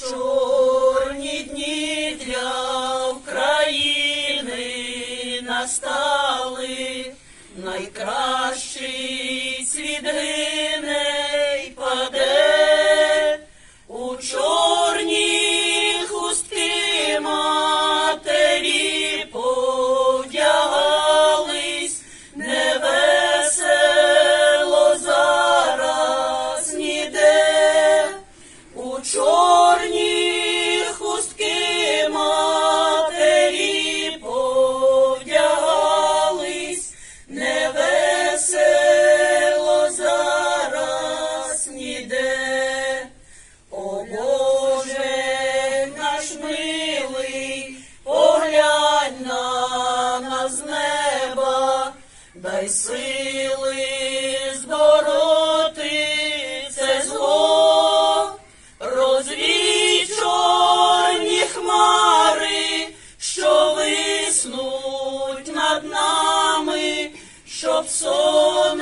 Чорні дні для України настали найкращий цвіт гине. дай сили збороти це зло, розвій чорні хмари, що виснуть над нами, щоб сон.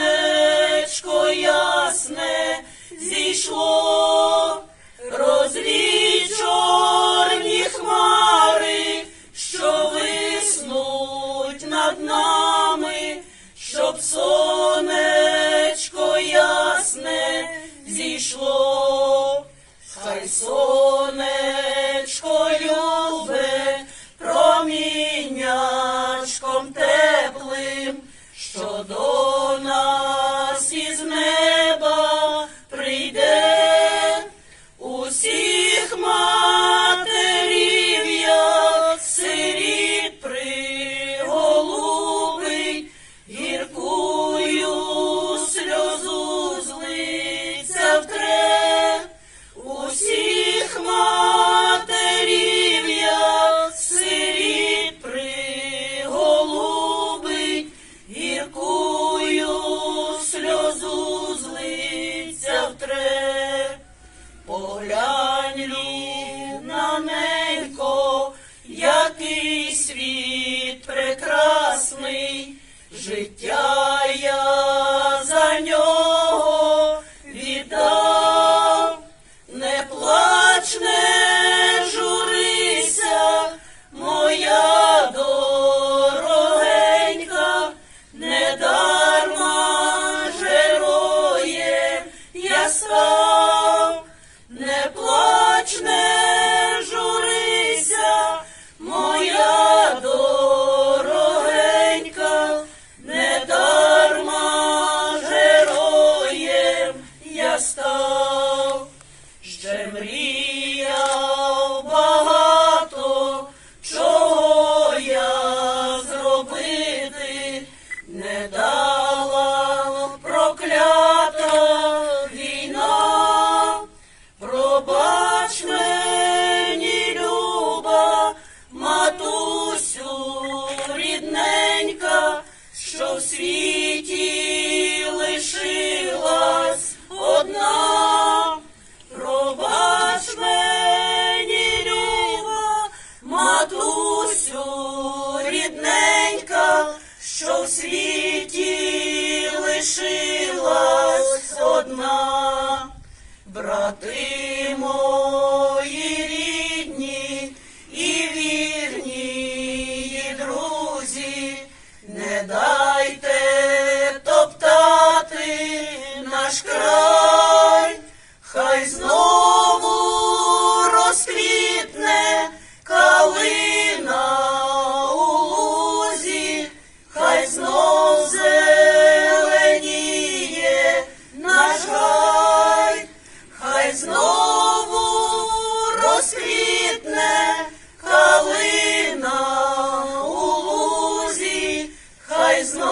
світ прекрасний, життя. настав, ще мріяв багато, чого я зробити не дала проклята війна, пробач мені, люба, матусю рідненька, що в світі. лишилась одна, брати мої рідні і вірні друзі, не дайте топтати наш край, хай знову. is Lord.